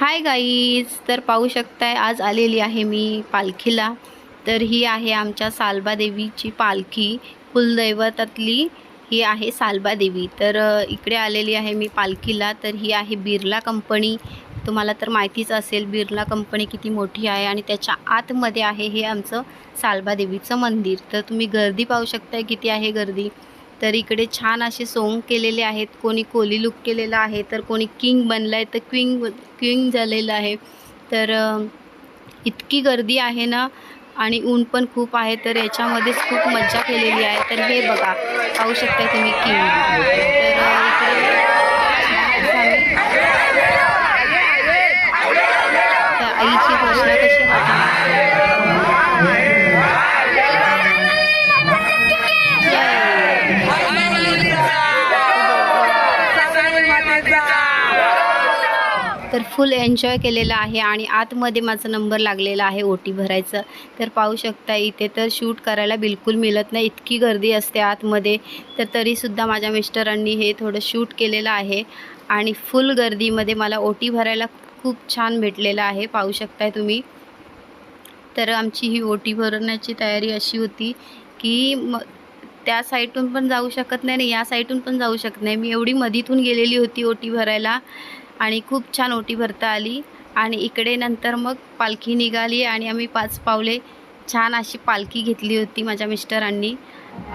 Hi guys तर पाहू शकताय आज आलेली आहे मी पालखीला. तर ही आहे आमच्या सालबा देवीची पालखी. कुलदैवतातली ही आहे सालबा देवी. तर इकडे आलेली आहे मी पालखीला. तर ही आहे बिर्ला कंपनी. तुम्हाला तर माहितीच असेल बिर्ला कंपनी किती मोठी आहे आणि त्याच्या आतमध्ये आहे हे आमचं सालबा देवीचं मंदिर. तर तुम्ही गर्दी पाहू शकताय किती आहे गर्दी. तर इकडे छान असे सोंग केलेले आहेत. कोणी कोली लुक केलेला आहे तर कोणी किंग बनलं आहे तर क्विंग क्विंग झालेलं आहे. तर इतकी गर्दी आहे ना आणि ऊन पण खूप आहे तर याच्यामध्येच खूप मज्जा केलेली आहे. तर हे बघा पाहू शकता तुम्ही किंग. तर फुल एन्जॉय केलेला आहे आणि आतमध्ये माझा नंबर लागलेला आहे ओटी भरायचं. तर पाहू शकता इथे तर शूट करायला बिलकुल मिळत नाही. इतकी गर्दी असते आतमध्ये. तर तरीसुद्धा माझ्या मिस्टरांनी हे थोडं शूट केलेलं आहे आणि फुल गर्दीमध्ये मला ओटी भरायला खूप छान भेटलेलं आहे. पाहू शकताय तुम्ही. तर आमची ही ओटी भरण्याची तयारी अशी होती की म त्या साईडून पण जाऊ शकत नाही आणि या साईडून पण जाऊ शकत नाही. मी एवढी मधीतून गेलेली होती ओटी भरायला. आणि खूप छान ओटी भरता आली. आणि इकडे नंतर मग पालखी निघाली आणि आम्ही पाच पावले छान अशी पालखी घेतली होती माझ्या मिस्टरांनी.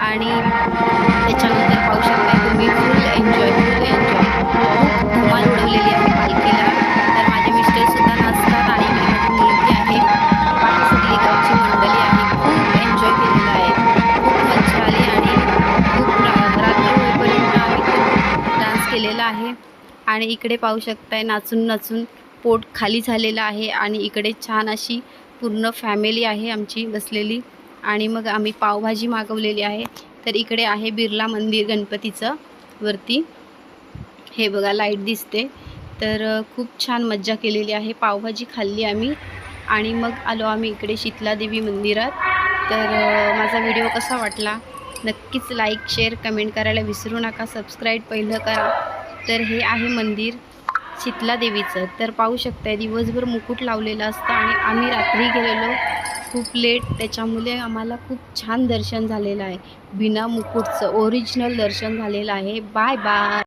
आणि त्याच्यानंतर पाहू शकता तुम्ही फुल एन्जॉय फुल एन्जॉय खूप धमाल उडवलेली आहे पालखीला. तर माझे मिस्टरसुद्धा नाचतात आणि माझी मुलगी आहे. बाकी सगळी गावची मंडळी आहे. खूप एन्जॉय केलेला आहे. खूप मजा आली आणि खूप रात्र होईपर्यंत आम्ही खूप डान्स केलेला आहे. आणि इकडे पाहू शकताय नाचून नाचून पोट खाली झालेलं आहे आणि इकडे छान अशी पूर्ण फॅमिली आहे आमची बसलेली. आणि मग आम्ही पावभाजी मागवलेली आहे. तर इकडे आहे बिर्ला मंदिर गणपतीचं वरती. हे बघा लाइट दिसते. तर खूप छान मज्जा केलेली आहे. पावभाजी खाल्ली आम्ही. आणि मग आलो आम्ही इकडे शीतलादेवी मंदिरात. तर माझा व्हिडिओ कसा वाटला? नक्कीच लाईक शेअर कमेंट करायला विसरू नका. सबस्क्राईब पहिलं करा. तर हे आहे मंदिर शीतला देवीचं. तर पाहू शकताय दिवसभर मुकुट लावलेलं असतं आणि आम्ही रात्री गेलेलो. खूप लेट त्याच्यामुळे आम्हाला खूप छान दर्शन झालेलं आहे. बिना मुकुटचं ओरिजिनल दर्शन झालेलं आहे. Bye bye